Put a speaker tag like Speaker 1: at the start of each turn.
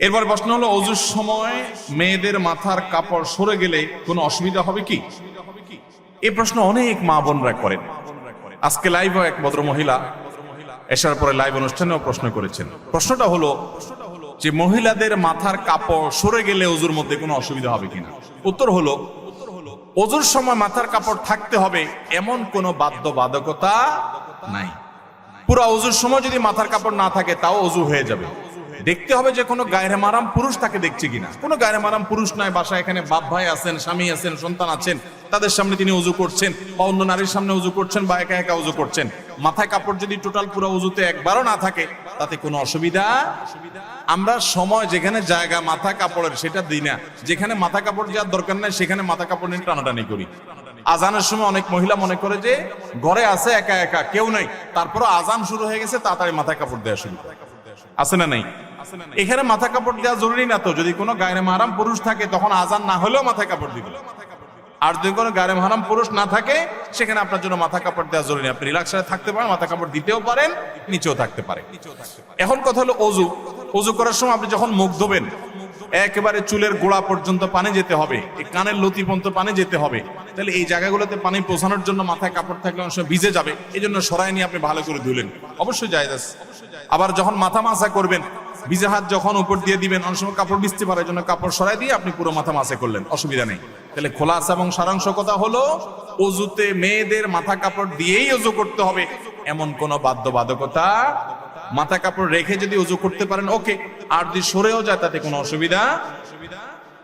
Speaker 1: এরপর প্রশ্ন হলো, অজুর সময় মেয়েদের মাথার কাপড় সরে গেলে কোনো অসুবিধা হবে কি? এই প্রশ্ন অনেক মা বোনরা করেন। আজকে লাইভও এক ভদ্র মহিলা এসার পরে লাইভ অনুষ্ঠানেও প্রশ্ন করেছেন। প্রশ্নটা হলো যে, মহিলাদের মাথার কাপড় সরে গেলে অজুর মধ্যে কোনো অসুবিধা হবে কিনা? উত্তর হলো, অজুর সময় মাথার কাপড় থাকতে হবে এমন কোনো বাধ্যবাধকতা নাই। পুরো অজুর সময় যদি মাথার কাপড় না থাকে, তাও অজু হয়ে যাবে। দেখতে হবে যে কোনো গায়ের মারাম পুরুষ তাকে দেখছে কিনা। কোনো গায়ের মারাম পুরুষ নয়, বাসা এখানে বাপ ভাই আছেন, স্বামী আছেন, সন্তান আছেন, তাদের সামনে তিনি উজু করছেন, বা অন্য নারীর সামনে উজু করছেন, বা একা একা উজু করছেন। মাথায় কাপড় যদি টোটাল পুরো উজুতে একবারও না থাকে, তাতে কোনো অসুবিধা? আমরা সময় যেখানে জায়গা মাথা কাপড়ের সেটা দিই না। যেখানে মাথা কাপড় যাওয়ার দরকার নাই, সেখানে মাথা কাপড় নিয়ে টানাটানি করি। আজানের সময় অনেক মহিলা মনে করে যে, ঘরে আছে, একা একা, কেউ নাই। তারপর আজান শুরু হয়ে গেছে, তাড়াতাড়ি মাথায় কাপড় দেওয়া শুরু করে। আছে না নাই? এখানে মাথা কাপড় দেওয়া জরুরি না তো। যদি কোনো গায়ের মারাম পুরুষ থাকে, তখন আজান না হলেও মাথায় কাপড় দিবে আর যদি কোনো গায়ে মারাম পুরুষ না থাকে, সেখানে আপনার জন্য মাথা কাপড় দেওয়া জরুরি আপনি রিল্যাক্সে থাকতে পারেন, মাথা কাপড় দিতেও পারেন, নিচেও থাকতে পারে এখন কথা হলো অজু। অজু করার সময় আপনি যখন মুখ ধোবেন, একেবারে চুলের গোড়া পর্যন্ত পানি যেতে হবে কানের লতি পর্যন্ত পানি যেতে হবে, তাহলে এই জায়গাগুলোতে পানি পৌঁছানোর জন্য মাথায় কাপড় থাকলে অনেক সময় ভিজে যাবে এই জন্য সরাই নিয়ে আপনি ভালো করে ধুলেন। অবশ্যই যায় আবার যখন মাথা মাসা করবেন ভিজে হাত যখন উপর দিয়ে দিবেন, অনেক সময় কাপড় বৃষ্টি পারে জন্য কাপড় সরাই দিয়ে আপনি পুরো মাথা মাসে করলেন। অসুবিধা নেই। তাহলে খোলাসা এবং সারাংশ কথা হলো, অজুতে মেয়েদের মাথা কাপড় দিয়েই অজু করতে হবে। এমন কোনো বাধ্যবাধকতা মাথা কাপড় রেখে যদি অজু করতে পারেন, ওকে। আর যদি সরেও যায়, তাতে কোনো অসুবিধা